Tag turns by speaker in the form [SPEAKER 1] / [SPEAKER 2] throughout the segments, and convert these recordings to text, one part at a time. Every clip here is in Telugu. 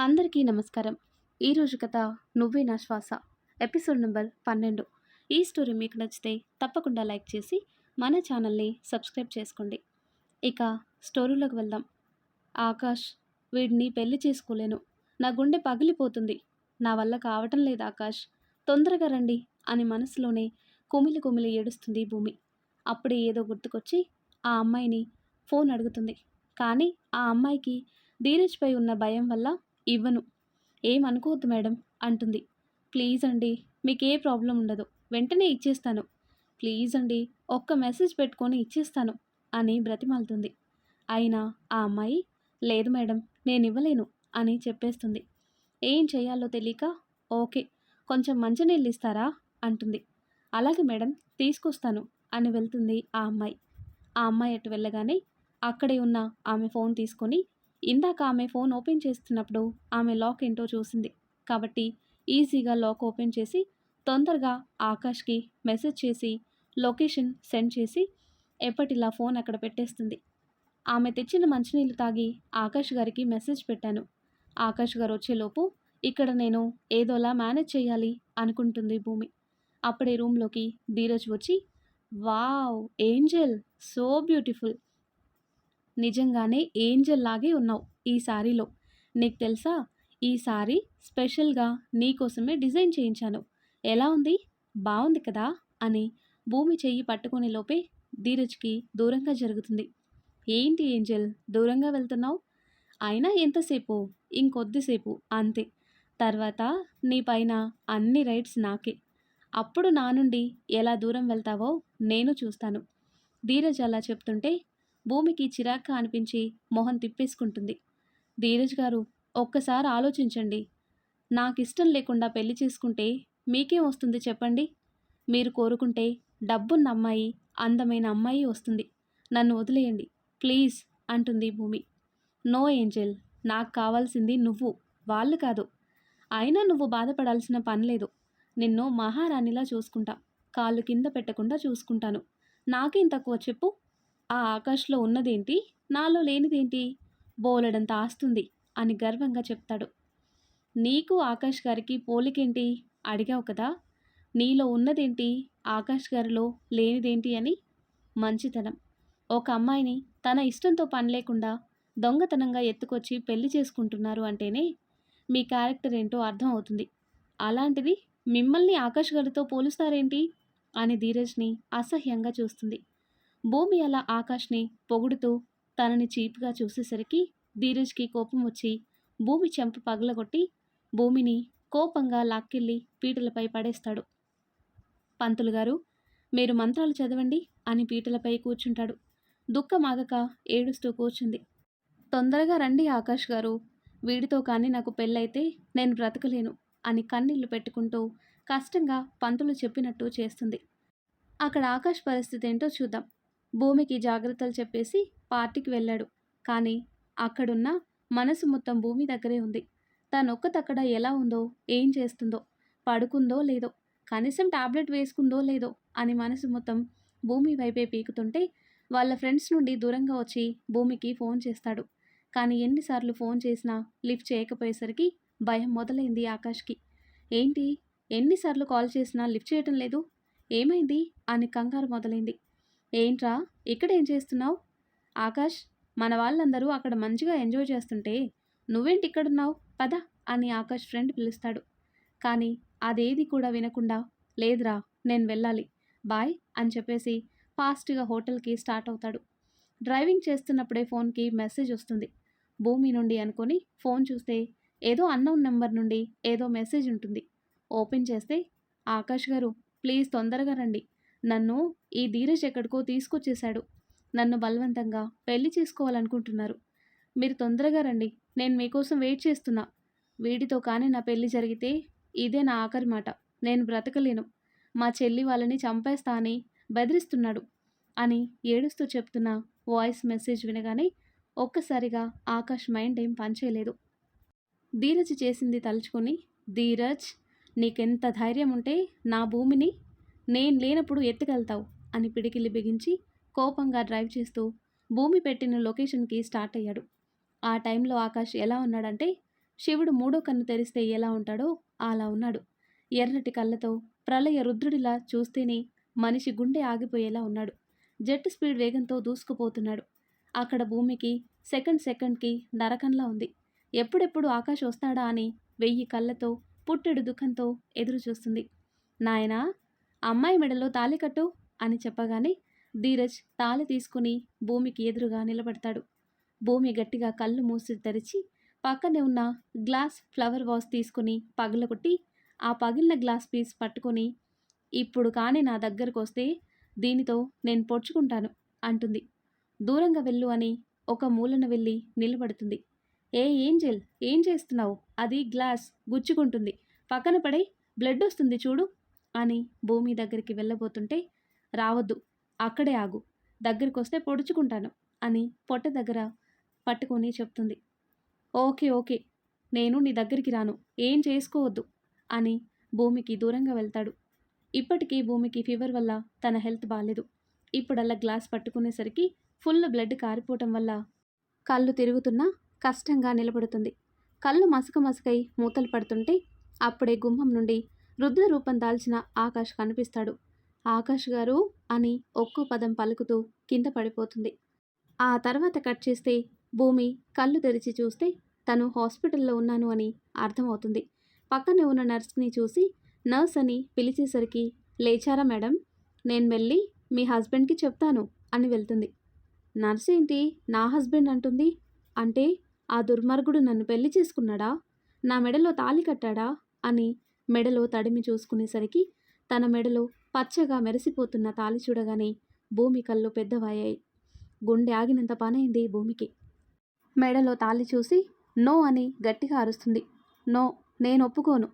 [SPEAKER 1] అందరికీ నమస్కారం. ఈరోజు కథ నువ్వే నా శ్వాస. ఎపిసోడ్ నెంబర్ పన్నెండు. ఈ స్టోరీ మీకు నచ్చితే తప్పకుండా లైక్ చేసి మన ఛానల్ని సబ్స్క్రైబ్ చేసుకోండి. ఇక స్టోరీలోకి వెళ్దాం. ఆకాష్ వీడిని పెళ్ళి చేసుకోలేను. నా గుండె పగిలిపోతుంది. నా వల్ల కావటం లేదు ఆకాష్. తొందరగా రండి అని మనసులోనే కుమిలి కుమిలి ఏడుస్తుంది భూమి. అప్పుడే ఏదో గుర్తుకొచ్చి ఆ అమ్మాయిని ఫోన్ అడుగుతుంది. కానీ ఆ అమ్మాయికి ధీరజ్పై ఉన్న భయం వల్ల ఇవ్వను. ఏమనుకోవద్దు మేడం అంటుంది. ప్లీజ్ అండి మీకు ఏ ప్రాబ్లం ఉండదు వెంటనే ఇచ్చేస్తాను. ప్లీజ్ అండి ఒక్క మెసేజ్ పెట్టుకొని ఇచ్చేస్తాను అని బ్రతిమాలుతుంది. అయినా ఆ అమ్మాయి లేదు మేడం నేను ఇవ్వలేను అని చెప్పేస్తుంది. ఏం చేయాలో తెలియక ఓకే కొంచెం మంచినీళ్ళు ఇస్తారా అంటుంది. అలాగే మేడం తీసుకొస్తాను అని వెళ్తుంది ఆ అమ్మాయి. ఆ అమ్మాయి అటు వెళ్ళగానే అక్కడే ఉన్న ఆమె ఫోన్ తీసుకొని ఇందాక ఆమె ఫోన్ ఓపెన్ చేస్తున్నప్పుడు ఆమె లాక్ ఏంటో చూసింది. కాబట్టి ఈజీగా లాక్ ఓపెన్ చేసి తొందరగా ఆకాష్కి మెసేజ్ చేసి లొకేషన్ సెండ్ చేసి ఎప్పటిలా ఫోన్ అక్కడ పెట్టేస్తుంది. ఆమె తెచ్చిన మంచినీళ్ళు తాగి ఆకాష్ గారికి మెసేజ్ పెట్టాను. ఆకాష్ గారు వచ్చేలోపు ఇక్కడ నేను ఏదోలా మేనేజ్ చేయాలి అనుకుంటుంది భూమి. అప్పుడే రూమ్లోకి ధీరజ్ వచ్చి వావ్ ఏంజల్ సో బ్యూటిఫుల్. నిజంగానే ఏంజల్ లాగే ఉన్నావు ఈ సారీలో. నీకు తెలుసా? ఈ సారీ స్పెషల్గా నీకోసమే డిజైన్ చేయించాను. ఎలా ఉంది? బాగుంది కదా? అని భూమి చెయ్యి పట్టుకునే లోపే ధీరజ్కి దూరంగా జరుగుతుంది. ఏంటి ఏంజల్? దూరంగా వెళ్తున్నావు? అయినా ఎంతసేపు? ఇంకొద్దిసేపు అంతే. తర్వాత నీ పైన అన్ని రైట్స్ నాకే. అప్పుడు నా నుండి ఎలా దూరం వెళ్తావో నేను చూస్తాను. ధీరజ్ అలా చెప్తుంటే భూమికి చిరాగ్గా అనిపించి మొహం తిప్పేసుకుంటుంది. ధీరజ్ గారు ఒక్కసారి ఆలోచించండి. నాకు ఇష్టం లేకుండా పెళ్ళి చేసుకుంటే మీకేం వస్తుంది చెప్పండి. మీరు కోరుకుంటే డబ్బున్న అమ్మాయి అందమైన అమ్మాయి వస్తుంది. నన్ను వదిలేయండి ప్లీజ్ అంటుంది భూమి. నో ఏంజెల్ నాకు కావాల్సింది నువ్వు వాళ్ళు కాదు. అయినా నువ్వు బాధపడాల్సిన పని లేదు. నిన్ను మహారాణిలా చూసుకుంటా కాళ్ళు కింద పెట్టకుండా చూసుకుంటాను. నాకేం తక్కువ చెప్పు? ఆ ఆకాష్లో ఉన్నదేంటి? నాలో లేనిదేంటి? బోలెడంత ఆస్తుంది అని గర్వంగా చెప్తాడు. నీకు ఆకాష్ గారికి పోలికేంటి? అడిగావు కదా? నీలో ఉన్నదేంటి? ఆకాష్ గారిలో లేనిదేంటి అని? మంచితనం. ఒక అమ్మాయిని తన ఇష్టంతో పని లేకుండా దొంగతనంగా ఎత్తుకొచ్చి పెళ్ళి చేసుకుంటున్నారు అంటేనే మీ క్యారెక్టర్ ఏంటో అర్థం అవుతుంది. అలాంటిది మిమ్మల్ని ఆకాష్ గారితో పోలుస్తారేంటి? అని ధీరజ్ని అసహ్యంగా చూస్తుంది. భూమి అలా ఆకాష్ని పొగుడుతూ తనని చీపుగా చూసేసరికి ధీరజ్కి కోపం వచ్చి భూమి చెంప పగలగొట్టి భూమిని కోపంగా లాక్కెళ్ళి పీటలపై పడేస్తాడు. పంతులు గారు మీరు మంత్రాలు చదవండి అని పీటలపై కూర్చుంటాడు. దుఃఖమాగక ఏడుస్తూ కూర్చుంది. తొందరగా రండి ఆకాష్ గారు వీడితో కానీ నాకు పెళ్ళైతే నేను బ్రతకలేను అని కన్నీళ్ళు పెట్టుకుంటూ కష్టంగా పంతులు చెప్పినట్టు చేస్తుంది. అక్కడ ఆకాష్ పరిస్థితి ఏంటో చూద్దాం. భూమికి జాగ్రత్తలు చెప్పేసి పార్టీకి వెళ్ళాడు. కానీ అక్కడున్న మనసు మొత్తం భూమి దగ్గరే ఉంది. తనొక్కతక్కడ ఎలా ఉందో ఏం చేస్తుందో పడుకుందో లేదో కనీసం టాబ్లెట్ వేసుకుందో లేదో అని మనసు మొత్తం భూమి వైపే పీకుతుంటే వాళ్ళ ఫ్రెండ్స్ నుండి దూరంగా వచ్చి భూమికి ఫోన్ చేస్తాడు. కానీ ఎన్నిసార్లు ఫోన్ చేసినా లిఫ్ట్ చేయకపోయేసరికి భయం మొదలైంది ఆకాష్కి. ఏంటి? ఎన్నిసార్లు కాల్ చేసినా లిఫ్ట్ చేయటం లేదు? ఏమైంది? అని కంగారు మొదలైంది. ఏంట్రా? ఇక్కడ ఏం చేస్తున్నావు? ఆకాష్ మన వాళ్ళందరూ అక్కడ మంచిగా ఎంజాయ్ చేస్తుంటే నువ్వేంటి ఇక్కడున్నావు? పద అని ఆకాష్ ఫ్రెండ్ పిలుస్తాడు. కానీ అదేది కూడా వినకుండా లేదురా నేను వెళ్ళాలి బాయ్ అని చెప్పేసి ఫాస్ట్గా హోటల్కి స్టార్ట్ అవుతాడు. డ్రైవింగ్ చేస్తున్నప్పుడే ఫోన్కి మెసేజ్ వస్తుంది. భూమి నుండి అనుకొని ఫోన్ చూస్తే ఏదో అన్నౌన్ నెంబర్ నుండి ఏదో మెసేజ్ ఉంటుంది. ఓపెన్ చేస్తే ఆకాష్ గారు ప్లీజ్ తొందరగా రండి నన్ను ఈ ధీరజ్ ఎక్కడికో తీసుకొచ్చేశాడు. నన్ను బలవంతంగా పెళ్ళి చేసుకోవాలనుకుంటున్నారు. మీరు తొందరగా రండి. నేను మీకోసం వెయిట్ చేస్తున్నా. వీడితో కానీ నా పెళ్ళి జరిగితే ఇదే నా ఆఖరి మాట. నేను బ్రతకలేను. మా చెల్లి వాళ్ళని చంపేస్తా అని బెదిరిస్తున్నాడు అని ఏడుస్తూ చెప్తున్న వాయిస్ మెసేజ్ వినగానే ఒక్కసారిగా ఆకాష్ మైండ్ ఏం పనిచేయలేదు ధీరజ్ చేసింది తలుచుకొని ధీరజ్ నీకెంత ధైర్యం ఉంటే నా భూమిని నేను లేనప్పుడు ఎత్తుకెళ్తావు అని పిడికిలి బిగించి కోపంగా డ్రైవ్ చేస్తూ భూమి పెట్టిన లొకేషన్కి స్టార్ట్ అయ్యాడు. ఆ టైంలో ఆకాష్ ఎలా ఉన్నాడంటే శివుడు మూడో కన్ను తెరిస్తే ఎలా ఉంటాడో అలా ఉన్నాడు. ఎర్రటి కళ్ళతో ప్రళయ రుద్రుడిలా చూస్తేనే మనిషి గుండె ఆగిపోయేలా ఉన్నాడు. జెట్ స్పీడ్ వేగంతో దూసుకుపోతున్నాడు. అక్కడ భూమికి సెకండ్ సెకండ్కి నరకంలా ఉంది. ఎప్పుడెప్పుడు ఆకాష్ వస్తాడా అని వెయ్యి కళ్ళతో పుట్టెడు దుఃఖంతో ఎదురు చూస్తుంది నాయనా అమ్మాయి మెడలో తాళి కట్టు అని చెప్పగానే ధీరజ్ తాళి తీసుకుని భూమికి ఎదురుగా నిలబడతాడు. భూమి గట్టిగా కళ్ళు మూసి తెరిచి పక్కనే ఉన్న గ్లాస్ ఫ్లవర్ వాస్ తీసుకుని పగలగొట్టి ఆ పగిలిన గ్లాస్ పీస్ పట్టుకొని ఇప్పుడు కానీ నా దగ్గరకు వస్తే దీనితో నేను పొడుచుకుంటాను అంటుంది. దూరంగా వెళ్ళు అని ఒక మూలన వెళ్ళి నిలబడుతుంది. ఏ ఏంజెల్? ఏం చేస్తున్నావు? అది గ్లాస్ గుచ్చుకుంటుంది. పక్కన పడే బ్లడ్ వస్తుంది చూడు అని భూమి దగ్గరికి వెళ్ళబోతుంటే రావద్దు అక్కడే ఆగు దగ్గరికి వస్తే పొడుచుకుంటాను అని పొట్ట దగ్గర పట్టుకొని చెప్తుంది. ఓకే ఓకే నేను నీ దగ్గరికి రాను ఏం చేసుకోవద్దు అని భూమికి దూరంగా వెళ్తాడు. ఇప్పటికీ భూమికి ఫీవర్ వల్ల తన హెల్త్ బాగాలేదు ఇప్పుడల్లా గ్లాస్ పట్టుకునేసరికి ఫుల్ బ్లడ్ కారిపోవటం వల్ల కళ్ళు తిరుగుతున్నా కష్టంగా నిలబడుతుంది. కళ్ళు మసక మసకై మూతలు పడుతుంటే అప్పుడే గుమ్మం నుండి రుద్ర రూపం దాల్చిన ఆకాష్ కనిపిస్తాడు. ఆకాష్ గారు అని ఒక్కో పదం పలుకుతూ కింద పడిపోతుంది. ఆ తర్వాత కట్ చేస్తే భూమి కళ్ళు తెరిచి చూస్తే తను హాస్పిటల్లో ఉన్నాను అని అర్థమవుతుంది. పక్కనే ఉన్న నర్స్ని చూసి నర్స్ అని పిలిచేసరికి లేచారా మేడం? నేను వెళ్ళి మీ హస్బెండ్కి చెప్తాను అని వెళ్తుంది. నర్స్ ఏంటి? నా హస్బెండ్ అంటుంది. అంటే ఆ దుర్మార్గుడు నన్ను పెళ్ళి చేసుకున్నాడా? నా మెడలో తాళి కట్టాడా? అని మెడలో తడిమి చూసుకునేసరికి తన మెడలో పచ్చగా మెరిసిపోతున్న తాళి చూడగానే భూమి కళ్ళు పెద్దవయ్యాయి. గుండె ఆగినంత పనైంది భూమికి. మెడలో తాళి చూసి నో అని గట్టిగా అరుస్తుంది. నో నేను ఒప్పుకోను.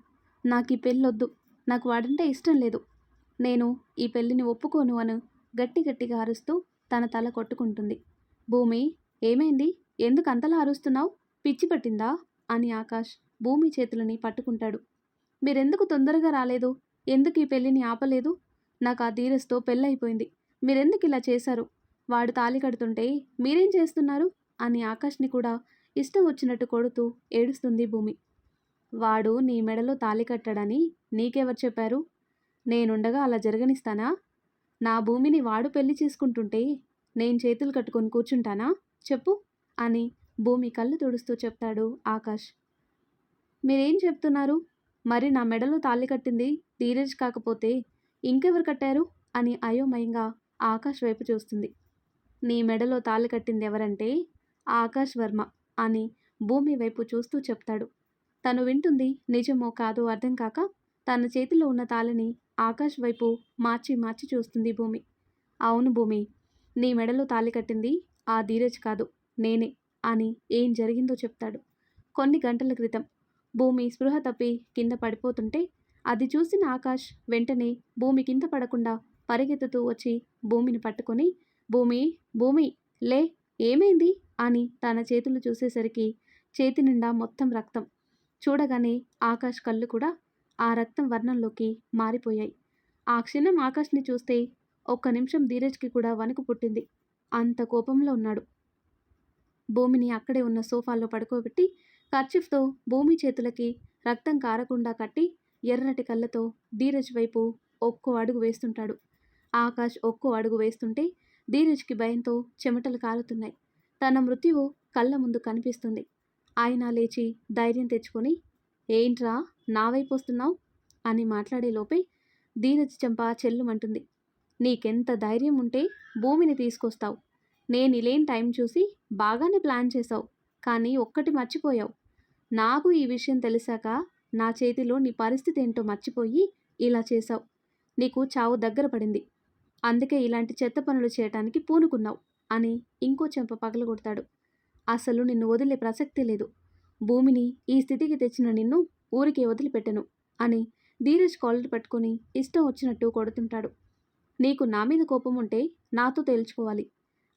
[SPEAKER 1] నాకు ఈ పెళ్ళొద్దు. నాకు వాడంటే ఇష్టం లేదు. నేను ఈ పెళ్ళిని ఒప్పుకోను అని గట్టి గట్టిగా అరుస్తూ తన తల కొట్టుకుంటుంది. భూమి ఏమైంది? ఎందుకు అంతలా అరుస్తున్నావు? పిచ్చి పట్టిందా? అని ఆకాష్ భూమి చేతులని పట్టుకుంటాడు. మీరెందుకు తొందరగా రాలేదు? ఎందుకు ఈ పెళ్ళిని ఆపలేదు? నాకు ఆ ధీరస్తో పెళ్ళైపోయింది మీరెందుకు ఇలా చేశారు? వాడు తాళి కడుతుంటే మీరేం చేస్తున్నారు? అని ఆకాష్ని కూడా ఇష్టం వచ్చినట్టు కొడుతూ ఏడుస్తుంది భూమి. వాడు నీ మెడలో తాళి కట్టాడని నీకెవరు చెప్పారు? నేనుండగా అలా జరగనిస్తానా? నా భూమిని వాడు పెళ్ళి చేసుకుంటుంటే నేను చేతులు కట్టుకొని కూర్చుంటానా? చెప్పు అని భూమి కళ్ళు తుడుస్తూ చెప్తాడు ఆకాష్. మీరేం చెప్తున్నారు? మరి నా మెడలో తాళి కట్టింది ధీరజ్ కాకపోతే ఇంకెవరు కట్టారు? అని అయోమయంగా ఆకాష్ వైపు చూస్తుంది. నీ మెడలో తాళి కట్టింది ఎవరంటే ఆకాష్ వర్మ అని భూమి వైపు చూస్తూ చెప్తాడు. తను వింటుంది నిజమో కాదో అర్థం కాక తన చేతిలో ఉన్న తాళిని ఆకాష్ వైపు మార్చి మార్చి చూస్తుంది భూమి. అవును భూమి నీ మెడలో తాళి కట్టింది ఆ ధీరజ్ కాదు నేనే అని ఏం జరిగిందో చెప్తాడు. కొన్ని గంటల క్రితం భూమి స్పృహ తప్పి కింద పడిపోతుంటే అది చూసిన ఆకాష్ వెంటనే భూమి కింద పడకుండా పరిగెత్తుతూ వచ్చి భూమిని పట్టుకొని భూమి భూమి లే ఏమైంది? అని తన చేతులు చూసేసరికి చేతి నిండా మొత్తం రక్తం. చూడగానే ఆకాష్ కళ్ళు కూడా ఆ రక్తం వర్ణంలోకి మారిపోయాయి. ఆ క్షణం ఆకాష్ని చూస్తే ఒక్క నిమిషం ధీరజ్కి కూడా వణుకు పుట్టింది. అంత కోపంలో ఉన్నాడు. భూమిని అక్కడే ఉన్న సోఫాలో పడుకోబెట్టి కర్చిఫ్తో భూమి చేతులకి రక్తం కారకుండా కట్టి ఎర్రటి కళ్ళతో ధీరజ్ వైపు ఒక్కో అడుగు వేస్తుంటాడు. ఆకాష్ ఒక్కో అడుగు వేస్తుంటే ధీరజ్కి భయంతో చెమటలు కాలుతున్నాయి తన మృత్యువు కళ్ళ ముందు కనిపిస్తుంది. ఆయన లేచి ధైర్యం తెచ్చుకొని ఏంట్రా నా వైపు వస్తున్నావు? అని మాట్లాడే లోపే ధీరజ్ చెంప చెల్లుమంటుంది. నీకెంత ధైర్యం ఉంటే భూమిని తీసుకొస్తావు. నేను ఇలేని టైం చూసి బాగానే ప్లాన్ చేశావు కానీ ఒక్కటి మర్చిపోయావు. నాకు ఈ విషయం తెలిసాక నా చేతిలో నీ పరిస్థితి ఏంటో మర్చిపోయి ఇలా చేశావు. నీకు చావు దగ్గర పడింది. అందుకే ఇలాంటి చెత్త పనులు చేయటానికి పూనుకున్నావు అని ఇంకో చెంప పగలగొడతాడు. అసలు నిన్ను వదిలే ప్రసక్తి లేదు. భూమిని ఈ స్థితికి తెచ్చిన నిన్ను ఊరికే వదిలిపెట్టను అని ధీరజ్ కాలర్ పట్టుకొని ఇష్టం వచ్చినట్టు కొడుతుంటాడు. నీకు నా మీద కోపం ఉంటే నాతో తేల్చుకోవాలి.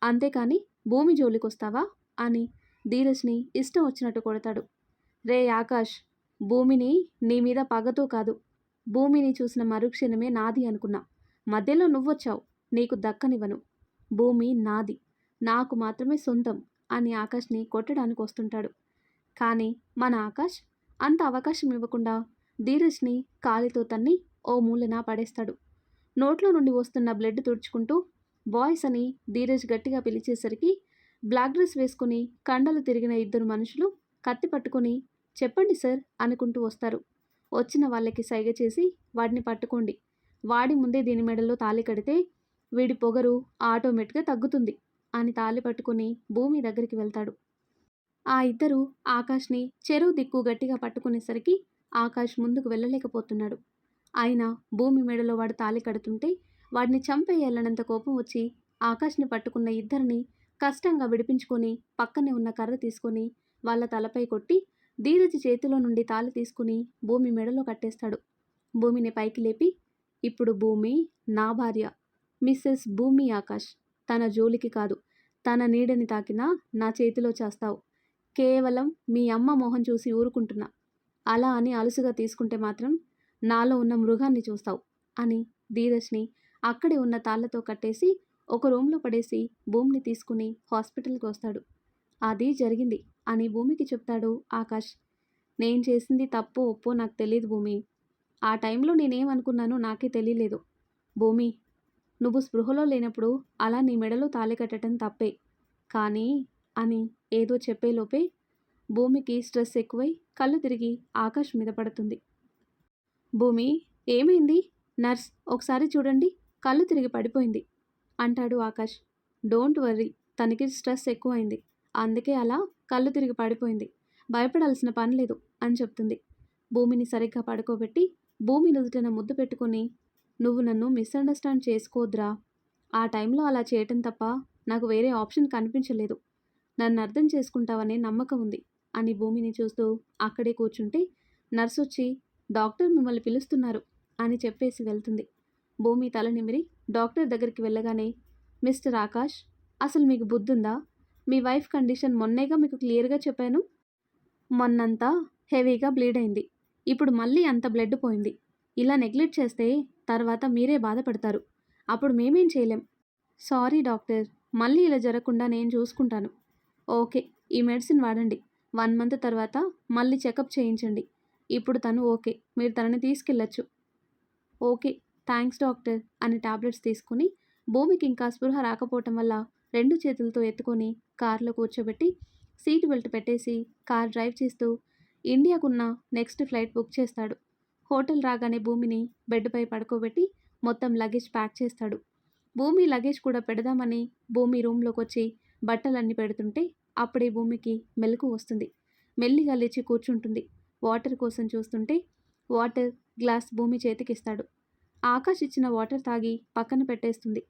[SPEAKER 1] అంతేకాని భూమి జోలికొస్తావా అని ధీరజ్ని ఇష్టం వచ్చినట్టు కొడతాడు. రే ఆకాష్ భూమిని నీ మీద పగతో కాదు. భూమిని చూసిన మరుక్షణమే నాది అనుకున్నా. మధ్యలో నువ్వొచ్చావు నీకు దక్కనివ్వను. భూమి నాది నాకు మాత్రమే సొంతం అని ఆకాష్ని కొట్టడానికి వస్తుంటాడు. కానీ మన ఆకాష్ అంత అవకాశం ఇవ్వకుండా ధీరజ్ని కాలితో తన్ని ఓ మూలన పడేస్తాడు. నోట్లో నుండి వస్తున్న బ్లడ్ తుడుచుకుంటూ బాయ్స్ అని ధీరజ్ గట్టిగా పిలిచేసరికి బ్లాక్ డ్రెస్ వేసుకుని కండలు తిరిగిన ఇద్దరు మనుషులు కత్తి పట్టుకొని చెప్పండి సార్ అనుకుంటూ వస్తారు. వచ్చిన వాళ్ళకి సైగ చేసి వాడిని పట్టుకోండి. వాడి ముందే దీని మెడలో తాళి కడితే వీడి పొగరు ఆటోమేటిక్గా తగ్గుతుంది అని తాళి పట్టుకుని భూమి దగ్గరికి వెళ్తాడు. ఆ ఇద్దరు ఆకాష్ని చెరువు దిక్కు గట్టిగా పట్టుకునేసరికి ఆకాష్ ముందుకు వెళ్ళలేకపోతున్నాడు. అయినా భూమి మెడలో వాడు తాళి కడుతుంటే వాడిని చంపేయాలన్నంత కోపం వచ్చి ఆకాష్ని పట్టుకున్న ఇద్దరిని కష్టంగా విడిపించుకొని పక్కనే ఉన్న కర్ర తీసుకొని వాళ్ళ తలపై కొట్టి ధీరజ్ చేతిలో నుండి తాళి తీసుకుని భూమి మెడలో కట్టేస్తాడు. భూమిని పైకి లేపి ఇప్పుడు భూమి నా భార్య. మిస్సెస్ భూమి ఆకాష్. తన జోలికి కాదు. తన నీడని తాకినా నా చేతిలో చేస్తావు. కేవలం మీ అమ్మ మొహం చూసి ఊరుకుంటున్నా. అలా అని అలుసుగా తీసుకుంటే మాత్రం నాలో ఉన్న మృగాన్ని చూస్తావు అని ధీరజ్ని అక్కడే ఉన్న తాళ్ళతో కట్టేసి ఒక రూమ్లో పడేసి భూమిని తీసుకుని హాస్పిటల్కి వస్తాడు. అది జరిగింది అని భూమికి చెప్తాడు ఆకాష్. నేను చేసింది తప్పు ఒప్పో నాకు తెలియదు భూమి. ఆ టైంలో నేనేమనుకున్నానో నాకే తెలియలేదు. భూమి నువ్వు స్పృహలో లేనప్పుడు అలా నీ మెడలో తాళి కట్టడం తప్పే. కానీ అని ఏదో చెప్పేలోపే భూమికి స్ట్రెస్ ఎక్కువై కళ్ళు తిరిగి ఆకాష్ మీద పడుతుంది. భూమి ఏమైంది? నర్స్ ఒకసారి చూడండి. కళ్ళు తిరిగి పడిపోయింది అంటాడు ఆకాష్. డోంట్ వర్రీ తనకి స్ట్రెస్ ఎక్కువైంది. అందుకే అలా కళ్ళు తిరిగి పడిపోయింది. భయపడాల్సిన పని లేదు అని చెప్తుంది. భూమిని సరిగ్గా పడుకోబెట్టి భూమి నుదుటిన ముద్దు పెట్టుకొని నువ్వు నన్ను మిస్అండర్స్టాండ్ చేసుకోద్రా. ఆ టైంలో అలా చేయటం తప్ప నాకు వేరే ఆప్షన్ కనిపించలేదు. నన్ను అర్థం చేసుకుంటావనే నమ్మకం ఉంది అని భూమిని చూస్తూ అక్కడే కూర్చుంటే నర్సు వచ్చి డాక్టర్ మిమ్మల్ని పిలుస్తున్నారు అని చెప్పేసి వెళ్తుంది. భూమి తల నిమిరి డాక్టర్ దగ్గరికి వెళ్ళగానే మిస్టర్ ఆకాష్ అసలు మీకు బుద్ధుందా? మీ వైఫ్ కండిషన్ మొన్నేగా మీకు క్లియర్గా చెప్పాను. మొన్నంతా హెవీగా బ్లీడ్ అయింది. ఇప్పుడు మళ్ళీ అంత బ్లడ్ పోయింది. ఇలా నెగ్లెక్ట్ చేస్తే తర్వాత మీరే బాధపడతారు. అప్పుడు మేమేం చేయలేం. సారీ డాక్టర్ మళ్ళీ ఇలా జరగకుండా నేను చూసుకుంటాను. ఓకే ఈ మెడిసిన్ వాడండి. వన్ మంత్ తర్వాత మళ్ళీ చెకప్ చేయించండి. ఇప్పుడు తను ఓకే మీరు తనని తీసుకెళ్ళచ్చు. ఓకే థ్యాంక్స్ డాక్టర్ అని టాబ్లెట్స్ తీసుకుని భూమికి ఇంకా స్పృహ రాకపోవటం వల్ల రెండు చేతులతో ఎత్తుకొని కారులో కూర్చోబెట్టి సీట్ బెల్ట్ పెట్టేసి కార్ డ్రైవ్ చేస్తూ ఇండియాకున్న నెక్స్ట్ ఫ్లైట్ బుక్ చేస్తాడు. హోటల్ రాగానే భూమిని బెడ్పై పడుకోబెట్టి మొత్తం లగేజ్ ప్యాక్ చేస్తాడు. భూమి లగేజ్ కూడా పెడదామని భూమి రూమ్లోకి వచ్చి బట్టలన్నీ పెడుతుంటే అప్పుడే భూమికి మెలకు వస్తుంది. మెల్లిగా లేచి కూర్చుంటుంది. వాటర్ కోసం చూస్తుంటే వాటర్ గ్లాస్ భూమి చేతికిస్తాడు. ఆకాష్ ఇచ్చిన వాటర్ తాగి పక్కన పెట్టేస్తుంది.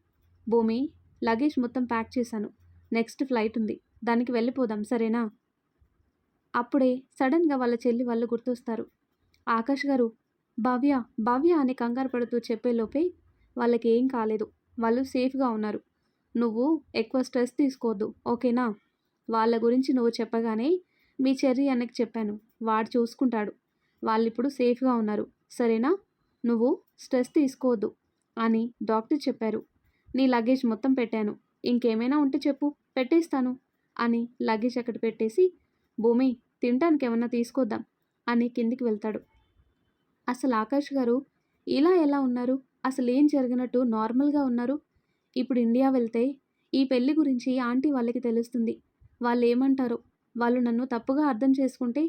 [SPEAKER 1] భూమి లగేజ్ మొత్తం ప్యాక్ చేశాను. నెక్స్ట్ ఫ్లైట్ ఉంది. దానికి వెళ్ళిపోదాం సరేనా? అప్పుడే సడన్గా వాళ్ళ చెల్లి వాళ్ళు గుర్తొస్తారు. ఆకాష్ గారు భవ్య భవ్య అని కంగారు పడుతూ చెప్పేలోపే వాళ్ళకి ఏం కాలేదు. వాళ్ళు సేఫ్గా ఉన్నారు. నువ్వు ఎక్కువ స్ట్రెస్ తీసుకోవద్దు ఓకేనా? వాళ్ళ గురించి నువ్వు చెప్పగానే మీ చెర్రి అన్నకి చెప్పాను. వాడు చూసుకుంటాడు. వాళ్ళు ఇప్పుడు సేఫ్గా ఉన్నారు. సరేనా? నువ్వు స్ట్రెస్ తీసుకోవద్దు అని డాక్టర్ చెప్పారు. నీ లగేజ్ మొత్తం పెట్టాను. ఇంకేమైనా ఉంటే చెప్పు పెట్టేస్తాను అని లగేజ్ అక్కడ పెట్టేసి భూమి తినడానికి ఏమన్నా తీసుకొద్దాం అని కిందికి వెళ్తాడు. అసలు ఆకాష్ గారు ఇలా ఎలా ఉన్నారు? అసలు ఏం జరిగినట్టు నార్మల్గా ఉన్నారు? ఇప్పుడు ఇండియా వెళ్తే ఈ పెళ్ళి గురించి ఆంటీ వాళ్ళకి తెలుస్తుంది. వాళ్ళు ఏమంటారో వాళ్ళు నన్ను తప్పుగా అర్థం చేసుకుంటే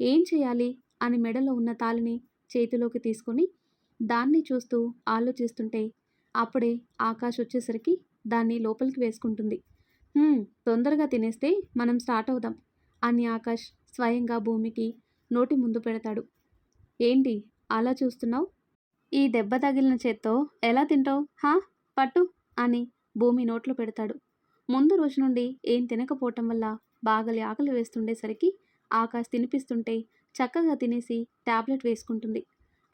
[SPEAKER 1] ఏం చేయాలి అని మెడలో ఉన్న తాళిని చేతిలోకి తీసుకొని దాన్ని చూస్తూ ఆలోచిస్తుంటే అప్పుడే ఆకాష్ వచ్చేసరికి దాన్ని లోపలికి వేసుకుంటుంది. తొందరగా తినేస్తే మనం స్టార్ట్ అవుదాం అని ఆకాష్ స్వయంగా భూమికి నోటి ముందు పెడతాడు. ఏంటి అలా చూస్తున్నావు? ఈ దెబ్బ తగిలిన చేత్తో ఎలా తింటావు హా? పట్టు అని భూమి నోట్లో పెడతాడు. ముందు రోజు నుండి ఏం తినకపోవటం వల్ల బాగలి ఆకలి వేస్తుండేసరికి ఆకాష్ తినిపిస్తుంటే చక్కగా తినేసి టాబ్లెట్ వేసుకుంటుంది.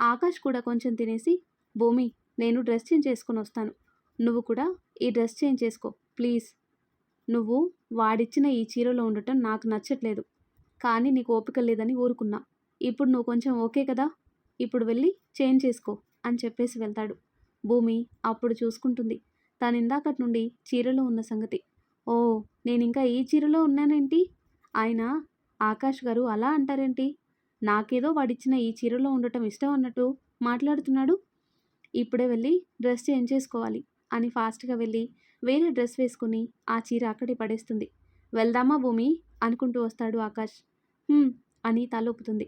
[SPEAKER 1] ఆకాష్ కూడా కొంచెం తినేసి భూమి నేను డ్రెస్ చేంజ్ చేసుకొని వస్తాను. నువ్వు కూడా ఈ డ్రెస్ చేంజ్ చేసుకో ప్లీజ్. నువ్వు వాడిచ్చిన ఈ చీరలో ఉండటం నాకు నచ్చట్లేదు. కానీ నీకు ఓపిక లేదని ఊరుకున్నా. ఇప్పుడు నువ్వు కొంచెం ఓకే కదా? ఇప్పుడు వెళ్ళి చేంజ్ చేసుకో అని చెప్పేసి వెళ్తాడు. భూమి అప్పుడు చూసుకుంటుంది. తాను ఇందాకటి నుండి చీరలో ఉన్న సంగతి. ఓ నేను ఇంకా ఈ చీరలో ఉన్నానేంటి? ఆయన ఆకాష్ గారు అలా అంటారేంటి? నాకేదో వాడిచ్చిన ఈ చీరలో ఉండటం ఇష్టం అన్నట్టు మాట్లాడుతున్నాడు. ఇప్పుడే వెళ్ళి డ్రెస్ చేంజ్ చేసుకోవాలి అని ఫాస్ట్గా వెళ్ళి వేరే డ్రెస్ వేసుకుని ఆ చీర అక్కడే పడేస్తుంది. వెళ్దామా భూమి? అనుకుంటూ వస్తాడు ఆకాష్. అని తలొప్పుతుంది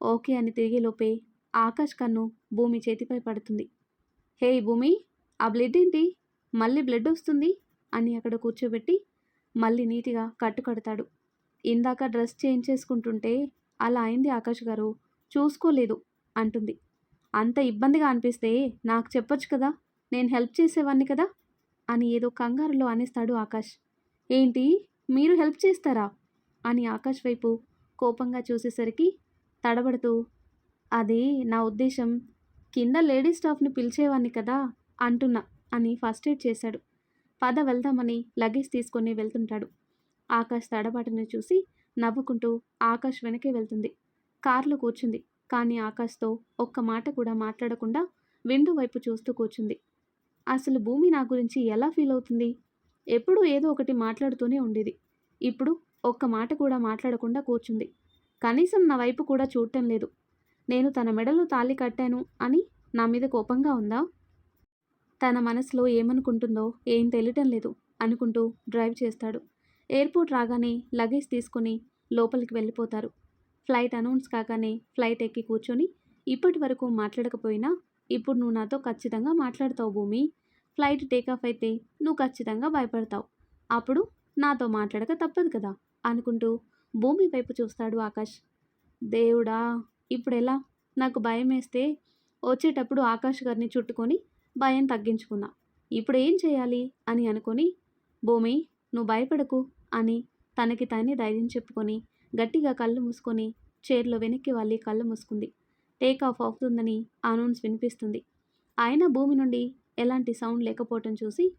[SPEAKER 1] ఓకే అని తిరిగేలోపే ఆకాష్ కన్ను భూమి చేతిపై పడుతుంది. హే భూమి ఆ బ్లడ్ ఏంటి? మళ్ళీ బ్లడ్ వస్తుంది? అని అక్కడ కూర్చోబెట్టి మళ్ళీ నీట్గా కట్టు కడతాడు. ఇందాక డ్రెస్ చేంజ్ చేసుకుంటుంటే అలా అయింది ఆకాష్ గారు. చూసుకోలేదు అంటుంది. అంత ఇబ్బందిగా అనిపిస్తే నాకు చెప్పొచ్చు కదా నేను హెల్ప్ చేసేవాడిని కదా? అని ఏదో కంగారులో అనేస్తాడు ఆకాష్. ఏంటి మీరు హెల్ప్ చేస్తారా? అని ఆకాష్ వైపు కోపంగా చూసేసరికి తడబడుతూ అది నా ఉద్దేశం కింద లేడీ స్టాఫ్ని పిలిచేవాడిని కదా అంటున్నా అని ఫస్ట్ ఎయిడ్ చేశాడు. పద వెళ్దామని లగేజ్ తీసుకొని వెళ్తుంటాడు. ఆకాష్ తడబాటును చూసి నవ్వుకుంటూ ఆకాష్ వెనకే వెళ్తుంది. కారులో కూర్చుంది. కానీ ఆకాష్తో ఒక్క మాట కూడా మాట్లాడకుండా విండో వైపు చూస్తూ కూర్చుంది. అసలు భూమి నా గురించి ఎలా ఫీల్ అవుతుంది? ఎప్పుడూ ఏదో ఒకటి మాట్లాడుతూనే ఉండేది. ఇప్పుడు ఒక్క మాట కూడా మాట్లాడకుండా కూర్చుంది. కనీసం నా వైపు కూడా చూడటం లేదు. నేను తన మెడలో తాళి కట్టాను అని నా మీద కోపంగా ఉందా? తన మనసులో ఏమనుకుంటుందో ఏం తెలియటం లేదు అనుకుంటూ డ్రైవ్ చేస్తాడు. ఎయిర్పోర్ట్ రాగానే లగేజ్ తీసుకుని లోపలికి వెళ్ళిపోతారు. ఫ్లైట్ అనౌన్స్ కాగానే ఫ్లైట్ ఎక్కి కూర్చొని ఇప్పటి వరకు మాట్లాడకపోయినా ఇప్పుడు నువ్వు నాతో ఖచ్చితంగా మాట్లాడతావు భూమి. ఫ్లైట్ టేకాఫ్ అయితే నువ్వు ఖచ్చితంగా భయపడతావు. అప్పుడు నాతో మాట్లాడక తప్పదు కదా అనుకుంటూ భూమి వైపు చూస్తాడు ఆకాష్. దేవుడా ఇప్పుడు ఎలా నాకు భయం వేస్తే వచ్చేటప్పుడు ఆకాష్ గారిని చుట్టుకొని భయం తగ్గించుకున్నా. ఇప్పుడు ఏం చేయాలి అని అనుకొని భూమి నువ్వు భయపడకు అని తనకి తానే ధైర్యం చెప్పుకొని గట్టిగా కళ్ళు మూసుకొని చైర్లో వెనక్కి వాళ్ళి కళ్ళు మూసుకుంది. టేక్ ఆఫ్ అవుతుందని అనౌన్స్ వినిపిస్తుంది. అయినా భూమి నుండి ఎలాంటి సౌండ్ లేకపోవటం చూసి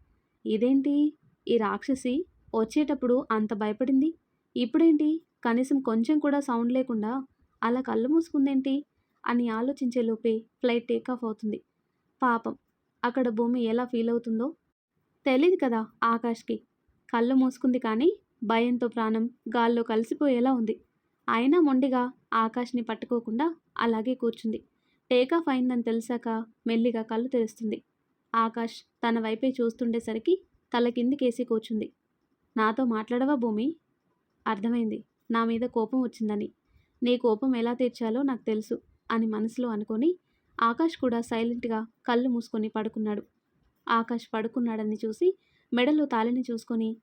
[SPEAKER 1] ఇదేంటి? ఈ రాక్షసి వచ్చేటప్పుడు అంత భయపడింది? ఇప్పుడేంటి? కనీసం కొంచెం కూడా సౌండ్ లేకుండా అలా కళ్ళు మూసుకుందేంటి? అని ఆలోచించే లోపే ఫ్లైట్ టేక్ ఆఫ్ అవుతుంది. పాపం అక్కడ భూమి ఎలా ఫీల్ అవుతుందో తెలియదు కదా ఆకాష్కి. కళ్ళు మూసుకుంది కానీ భయంతో ప్రాణం గాల్లో కలిసిపోయేలా ఉంది. అయినా మొండిగా ఆకాష్ని పట్టుకోకుండా అలాగే కూర్చుంది. టేకాఫ్ అయిందని తెలిసాక మెల్లిగా కళ్ళు తెరుస్తుంది. ఆకాష్ తన వైపే చూస్తుండేసరికి తల కిందికేసి కూర్చుంది. నాతో మాట్లాడవా భూమి? అర్థమైంది. నా మీద కోపం వచ్చిందని. నీ కోపం ఎలా తీర్చాలో నాకు తెలుసు అని మనసులో అనుకొని ఆకాష్ కూడా సైలెంట్గా కళ్ళు మూసుకొని పడుకున్నాడు. ఆకాష్ పడుకున్నాడని చూసి మెడలో తాళిని చూసుకొని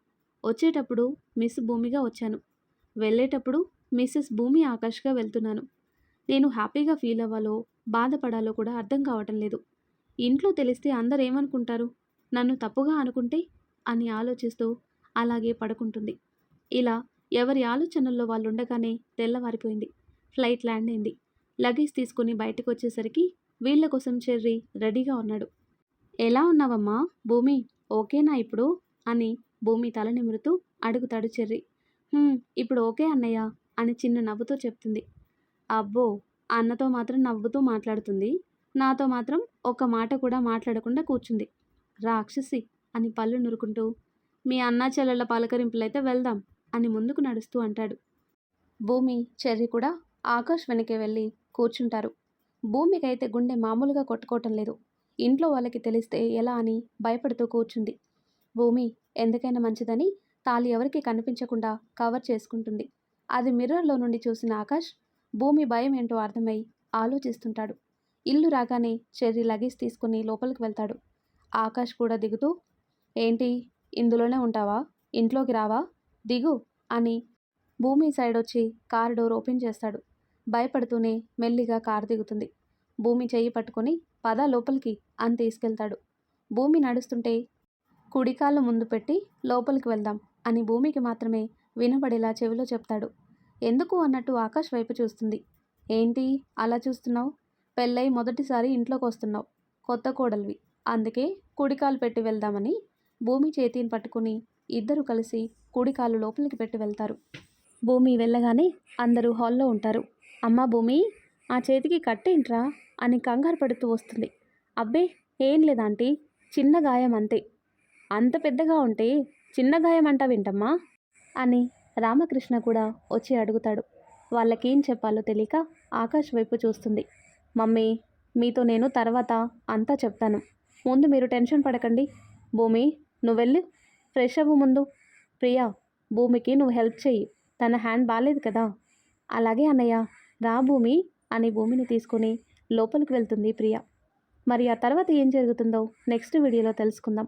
[SPEAKER 1] వచ్చేటప్పుడు మిస్ భూమిగా వచ్చాను. వెళ్ళేటప్పుడు మిస్సెస్ భూమి ఆకాష్గా వెళ్తున్నాను. నేను హ్యాపీగా ఫీల్ అవ్వాలో బాధపడాలో కూడా అర్థం కావటం లేదు. ఇంట్లో తెలిస్తే అందరు ఏమనుకుంటారు? నన్ను తప్పుగా అనుకుంటే? అని ఆలోచిస్తూ అలాగే పడుకుంటుంది. ఇలా ఎవరి ఆలోచనల్లో వాళ్ళు ఉండగానే తెల్లవారిపోయింది. ఫ్లైట్ ల్యాండ్ అయింది. లగేజ్ తీసుకుని బయటకు వచ్చేసరికి వీళ్ళ కోసం చెర్రీ రెడీగా ఉన్నాడు. ఎలా ఉన్నావమ్మా భూమి? ఓకేనా ఇప్పుడు? అని భూమి తల నిమురుతూ అడుగుతాడు చెర్రి. ఇప్పుడు ఓకే అన్నయ్య అని చిన్న నవ్వుతో చెప్తుంది. అబ్బో అన్నతో మాత్రం నవ్వుతూ మాట్లాడుతుంది. నాతో మాత్రం ఒక మాట కూడా మాట్లాడకుండా కూర్చుంది. రాక్షసి అని పళ్ళు నురుకుంటూ మీ అన్నా చెల్లెళ్ళ పలకరింపులైతే వెళ్దాం అని ముందుకు నడుస్తూ అంటాడు. భూమి చెర్రి కూడా ఆకాష్ వెనకే వెళ్ళి కూర్చుంటారు. భూమికైతే గుండె మామూలుగా కొట్టుకోవటం లేదు. ఇంట్లో వాళ్ళకి తెలిస్తే ఎలా అని భయపడుతూ కూర్చుంది. భూమి ఎందుకైనా మంచిదని తాళి ఎవరికి కనిపించకుండా కవర్ చేసుకుంటుంది. అది మిర్రర్లో నుండి చూసిన ఆకాష్ భూమి భయం ఏంటో అర్థమై ఆలోచిస్తుంటాడు. ఇల్లు రాగానే చెర్రీ లగేజ్ తీసుకుని లోపలికి వెళ్తాడు. ఆకాష్ కూడా దిగుతూ ఏంటి ఇందులోనే ఉంటావా? ఇంట్లోకి రావా? దిగు అని భూమి సైడ్ వచ్చి కార్ డోర్ ఓపెన్ చేస్తాడు. భయపడుతూనే మెల్లిగా కారు దిగుతుంది. భూమి చెయ్యి పట్టుకొని పద లోపలికి అని తీసుకెళ్తాడు. భూమి నడుస్తుంటే కుడికాళ్ళు ముందు పెట్టి లోపలికి వెళ్దాం అని భూమికి మాత్రమే వినబడేలా చెవిలో చెప్తాడు. ఎందుకు అన్నట్టు ఆకాష్ వైపు చూస్తుంది. ఏంటి? అలా చూస్తున్నావు? పెళ్ళై మొదటిసారి ఇంట్లోకి వస్తున్నావు. కొత్త కోడలివి. అందుకే కుడికాలు పెట్టి వెళ్దామని భూమి చేతిని పట్టుకుని ఇద్దరు కలిసి కుడికాలు లోపలికి పెట్టి వెళ్తారు. భూమి వెళ్ళగానే అందరూ హాల్లో ఉంటారు. అమ్మ భూమి ఆ చేతికి కట్టేంట్రా అని కంగారు పడుతూ వస్తుంది. అబ్బే ఏం లేదాంటీ? చిన్న గాయం అంతే. అంత పెద్దగా ఉంటే చిన్న గాయం అంటావేంటమ్మా అని రామకృష్ణ కూడా వచ్చి అడుగుతాడు. వాళ్ళకేం చెప్పాలో తెలియక ఆకాష్ వైపు చూస్తుంది. మమ్మీ మీతో నేను తర్వాత అంతా చెప్తాను. ముందు మీరు టెన్షన్ పడకండి. భూమి నువ్వు వెళ్ళి. ఫ్రెష్ అవ్వు ముందు. ప్రియా భూమికి నువ్వు హెల్ప్ చెయ్యి. తన హ్యాండ్ బాగాలేదు కదా. అలాగే అన్నయ్య రా భూమి అని భూమిని తీసుకొని లోపలికి వెళ్తుంది ప్రియా. మరి ఆ తర్వాత ఏం జరుగుతుందో నెక్స్ట్ వీడియోలో తెలుసుకుందాం.